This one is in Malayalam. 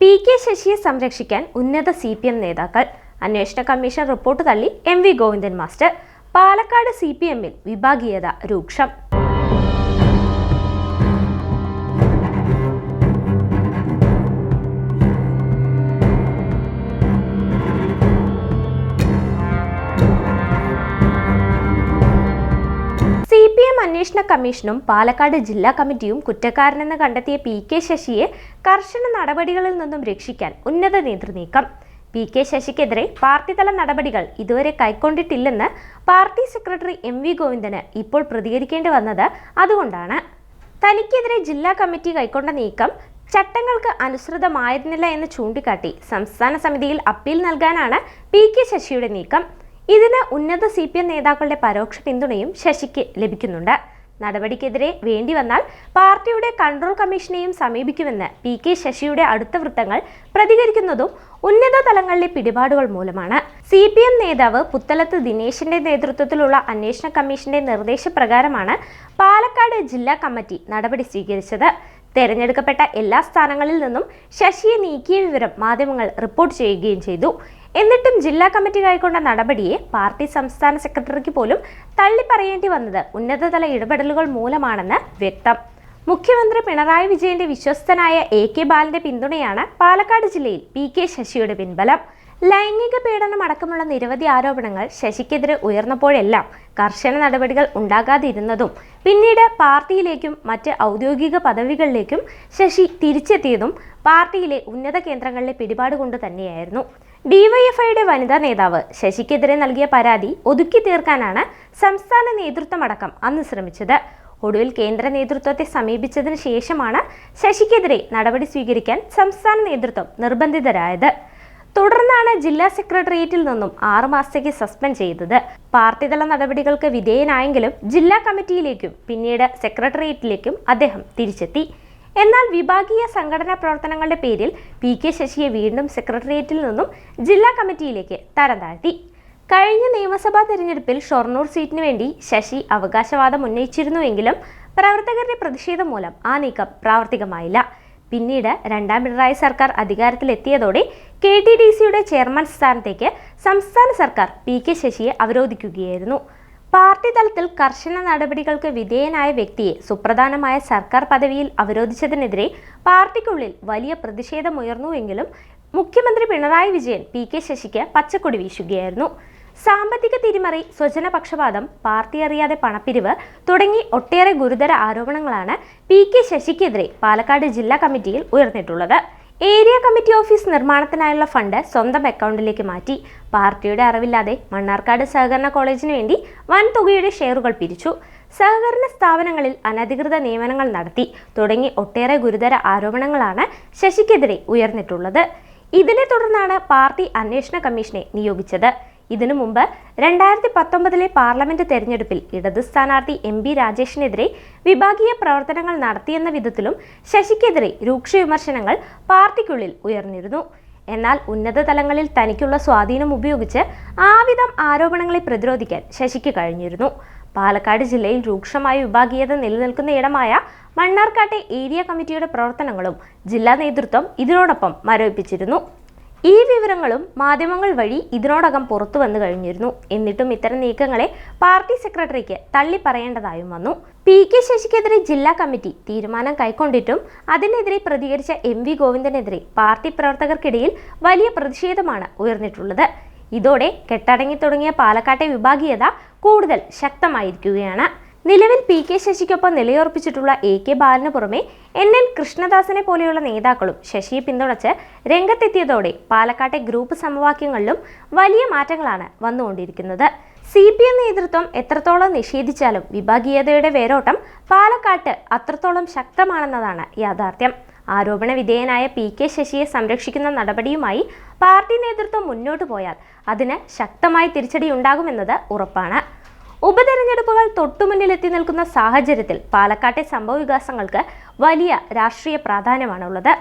പി കെ ശശിയെ സംരക്ഷിക്കാൻ ഉന്നത സി പി എം നേതാക്കൾ. അന്വേഷണ കമ്മീഷൻ റിപ്പോർട്ട് തള്ളി M V Govindan master. Palakkad C P എമ്മിൽ വിഭാഗീയത രൂക്ഷം. സി അന്വേഷണ കമ്മീഷനും പാലക്കാട് ജില്ലാ കമ്മിറ്റിയും കുറ്റക്കാരനെന്ന് കണ്ടെത്തിയ പി കെ ശശിയെ കർശന നടപടികളിൽ നിന്നും രക്ഷിക്കാൻ ഉന്നത നേതൃനീക്കം. പി കെ ശശിക്കെതിരെ പാർട്ടിതല നടപടികൾ ഇതുവരെ കൈക്കൊണ്ടിട്ടില്ലെന്ന് പാർട്ടി സെക്രട്ടറി എം വി ഗോവിന്ദന് ഇപ്പോൾ പ്രതികരിക്കേണ്ടി വന്നത് അതുകൊണ്ടാണ്. തനിക്കെതിരെ ജില്ലാ കമ്മിറ്റി കൈക്കൊണ്ട നീക്കം ചട്ടങ്ങൾക്ക് അനുസൃതമായിരുന്നില്ല എന്ന് ചൂണ്ടിക്കാട്ടി സംസ്ഥാന സമിതിയിൽ അപ്പീൽ നൽകാനാണ് പി കെ ശശിയുടെ നീക്കം. ഇതിന് ഉന്നത സി പി എം നേതാക്കളുടെ പരോക്ഷ പിന്തുണയും ശശിക്ക് ലഭിക്കുന്നുണ്ട്. നടപടിക്കെതിരെ വേണ്ടി വന്നാൽ പാർട്ടിയുടെ കൺട്രോൾ കമ്മീഷനെയും സമീപിക്കുമെന്ന് പി കെ ശശിയുടെ അടുത്ത വൃത്തങ്ങൾ പ്രതികരിക്കുന്നതും ഉന്നത തലങ്ങളിലെ പിടിപാടുകൾ മൂലമാണ്. സി പി എം നേതാവ് പുത്തലത്ത് ദിനേശിന്റെ നേതൃത്വത്തിലുള്ള അന്വേഷണ കമ്മീഷന്റെ നിർദ്ദേശപ്രകാരമാണ് പാലക്കാട് ജില്ലാ കമ്മിറ്റി നടപടി സ്വീകരിച്ചത്. തെരഞ്ഞെടുക്കപ്പെട്ട എല്ലാ സ്ഥാനങ്ങളിൽ നിന്നും ശശിയെ നീക്കിയ വിവരം മാധ്യമങ്ങൾ റിപ്പോർട്ട് ചെയ്യുകയും ചെയ്തു. എന്നിട്ടും ജില്ലാ കമ്മിറ്റി കൈക്കൊണ്ട നടപടിയെ പാർട്ടി സംസ്ഥാന സെക്രട്ടറിക്ക് പോലും തള്ളിപ്പറയേണ്ടി വന്നത് ഉന്നതതല ഇടപെടലുകൾ മൂലമാണെന്ന് വ്യക്തം. മുഖ്യമന്ത്രി പിണറായി വിജയന്റെ വിശ്വസ്തനായ എ കെ ബാലന്റെ പിന്തുണയാണ് പാലക്കാട് ജില്ലയിൽ പി കെ ശശിയുടെ പിൻബലം. ലൈംഗിക പീഡനം അടക്കമുള്ള നിരവധി ആരോപണങ്ങൾ ശശിക്കെതിരെ ഉയർന്നപ്പോഴെല്ലാം കർശന നടപടികൾ ഉണ്ടാകാതിരുന്നതും പിന്നീട് പാർട്ടിയിലേക്കും മറ്റ് ഔദ്യോഗിക പദവികളിലേക്കും ശശി തിരിച്ചെത്തിയതും പാർട്ടിയിലെ ഉന്നത കേന്ദ്രങ്ങളിലെ പിടിപാട് കൊണ്ട് തന്നെയായിരുന്നു. ഡിവൈഎഫ്ഐയുടെ വനിതാ നേതാവ് ശശിക്കെതിരെ നൽകിയ പരാതി ഒതുക്കി തീർക്കാനാണ് സംസ്ഥാന നേതൃത്വമടക്കം അന്ന് ശ്രമിച്ചത്. ഒടുവിൽ കേന്ദ്ര നേതൃത്വത്തെ സമീപിച്ചതിന് ശേഷമാണ് ശശിക്കെതിരെ നടപടി സ്വീകരിക്കാൻ സംസ്ഥാന നേതൃത്വം നിർബന്ധിതരായത്. തുടർന്നാണ് ജില്ലാ സെക്രട്ടേറിയറ്റിൽ നിന്നും ആറുമാസത്തേക്ക് സസ്പെൻഡ് ചെയ്തത്. പാർട്ടിതല നടപടികൾക്ക് വിധേയനായെങ്കിലും ജില്ലാ കമ്മിറ്റിയിലേക്കും പിന്നീട് സെക്രട്ടേറിയറ്റിലേക്കും അദ്ദേഹം തിരിച്ചെത്തി. എന്നാൽ വിഭാഗീയ സംഘടനാ പ്രവർത്തനങ്ങളുടെ പേരിൽ പി കെ ശശിയെ വീണ്ടും സെക്രട്ടേറിയറ്റിൽ നിന്നും ജില്ലാ കമ്മിറ്റിയിലേക്ക് തരം താഴ്ത്തി. കഴിഞ്ഞ നിയമസഭാ തെരഞ്ഞെടുപ്പിൽ ഷൊർണൂർ സീറ്റിന് വേണ്ടി ശശി അവകാശവാദം ഉന്നയിച്ചിരുന്നുവെങ്കിലും പ്രവർത്തകരുടെ പ്രതിഷേധം മൂലം ആ നീക്കം പ്രാവർത്തികമായില്ല. പിന്നീട് രണ്ടാം പിണറായി സർക്കാർ അധികാരത്തിലെത്തിയതോടെ കെ ടി ഡി സിയുടെ ചെയർമാൻ സ്ഥാനത്തേക്ക് സംസ്ഥാന സർക്കാർ പി കെ ശശിയെ അവരോധിക്കുകയായിരുന്നു. പാർട്ടി തലത്തിൽ കർശന നടപടികൾക്ക് വിധേയനായ വ്യക്തിയെ സുപ്രധാനമായ സർക്കാർ പദവിയിൽ അവരോധിച്ചതിനെതിരെ പാർട്ടിക്കുള്ളിൽ വലിയ പ്രതിഷേധമുയർന്നുവെങ്കിലും മുഖ്യമന്ത്രി പിണറായി വിജയൻ പി കെ ശശിക്ക് പച്ചക്കൊടി വീശുകയായിരുന്നു. സാമ്പത്തിക തിരിമറി സ്വജനപക്ഷപാതം പാർട്ടി അറിയാതെ പണപ്പിരിവ് തുടങ്ങി ഒട്ടേറെ ഗുരുതര ആരോപണങ്ങളാണ് പി കെ ശശിക്കെതിരെ പാലക്കാട് ജില്ലാ കമ്മിറ്റിയിൽ ഉയർന്നിട്ടുള്ളത്. ഏരിയ കമ്മിറ്റി ഓഫീസ് നിർമ്മാണത്തിനായുള്ള ഫണ്ട് സ്വന്തം അക്കൗണ്ടിലേക്ക് മാറ്റി. പാർട്ടിയുടെ അറിവില്ലാതെ മണ്ണാർക്കാട് സഹകരണ കോളേജിന് വേണ്ടി വൻ തുകയുടെ ഷെയറുകൾ പിരിച്ചു. സഹകരണ സ്ഥാപനങ്ങളിൽ അനധികൃത നിയമനങ്ങൾ നടത്തി. തുടങ്ങി ഒട്ടേറെ ഗുരുതര ആരോപണങ്ങളാണ് ശശിക്കെതിരെ ഉയർന്നിട്ടുള്ളത്. ഇതിനെ തുടർന്നാണ് പാർട്ടി അന്വേഷണ കമ്മീഷനെ നിയോഗിച്ചത്. ഇതിനു മുമ്പ് രണ്ടായിരത്തി പത്തൊമ്പതിലെ പാർലമെന്റ് തെരഞ്ഞെടുപ്പിൽ ഇടത് സ്ഥാനാർത്ഥി എം ബി രാജേഷിനെതിരെ വിഭാഗീയ പ്രവർത്തനങ്ങൾ നടത്തിയെന്ന വിധത്തിലും ശശിക്കെതിരെ രൂക്ഷ വിമർശനങ്ങൾ പാർട്ടിക്കുള്ളിൽ ഉയർന്നിരുന്നു. എന്നാൽ ഉന്നത തലങ്ങളിൽ തനിക്കുള്ള സ്വാധീനം ഉപയോഗിച്ച് ആവിധം ആരോപണങ്ങളെ പ്രതിരോധിക്കാൻ ശശിക്ക് കഴിഞ്ഞിരുന്നു. പാലക്കാട് ജില്ലയിൽ രൂക്ഷമായ വിഭാഗീയത നിലനിൽക്കുന്ന ഇടമായ മണ്ണാർക്കാട്ടെ ഏരിയ കമ്മിറ്റിയുടെ പ്രവർത്തനങ്ങളും ജില്ലാ നേതൃത്വം ഇതിനോടൊപ്പം മരവിപ്പിച്ചിരുന്നു. ഈ വിവരങ്ങളും മാധ്യമങ്ങൾ വഴി ഇതിനോടകം പുറത്തു വന്നു കഴിഞ്ഞിരുന്നു. എന്നിട്ടും ഇത്തരം നീക്കങ്ങളെ പാർട്ടി സെക്രട്ടറിക്ക് തള്ളി പറയേണ്ടതായും വന്നു. പി കെ ശശിക്കെതിരെ ജില്ലാ കമ്മിറ്റി തീരുമാനം കൈക്കൊണ്ടിട്ടും അതിനെതിരെ പ്രതികരിച്ച എം വി ഗോവിന്ദനെതിരെ പാർട്ടി പ്രവർത്തകർക്കിടയിൽ വലിയ പ്രതിഷേധമാണ് ഉയർന്നിട്ടുള്ളത്. ഇതോടെ കെട്ടടങ്ങി തുടങ്ങിയ പാലക്കാട്ടെ വിഭാഗീയത കൂടുതൽ ശക്തമായിരിക്കുകയാണ്. നിലവിൽ പി കെ ശശിക്കൊപ്പം നിലയുറപ്പിച്ചിട്ടുള്ള എ കെ ബാലന് പുറമെ എൻ എൻ കൃഷ്ണദാസിനെ പോലെയുള്ള നേതാക്കളും ശശിയെ പിന്തുണച്ച് രംഗത്തെത്തിയതോടെ പാലക്കാട്ടെ ഗ്രൂപ്പ് സമവാക്യങ്ങളിലും വലിയ മാറ്റങ്ങളാണ് വന്നുകൊണ്ടിരിക്കുന്നത്. സി പി എം നേതൃത്വം എത്രത്തോളം നിഷേധിച്ചാലും വിഭാഗീയതയുടെ വേരോട്ടം പാലക്കാട്ട് അത്രത്തോളം ശക്തമാണെന്നതാണ് യാഥാർത്ഥ്യം. ആരോപണ വിധേയനായ പി കെ ശശിയെ സംരക്ഷിക്കുന്ന നടപടിയുമായി പാർട്ടി നേതൃത്വം മുന്നോട്ടു പോയാൽ അതിന് ശക്തമായി തിരിച്ചടിയുണ്ടാകുമെന്നത് ഉറപ്പാണ്. ഉപതെരഞ്ഞെടുപ്പുകൾ തൊട്ടുമുന്നിലെത്തി നിൽക്കുന്ന സാഹചര്യത്തിൽ പാലക്കാട്ടെ സംഭവ വികാസങ്ങൾക്ക് വലിയ രാഷ്ട്രീയ പ്രാധാന്യമാണുള്ളത്.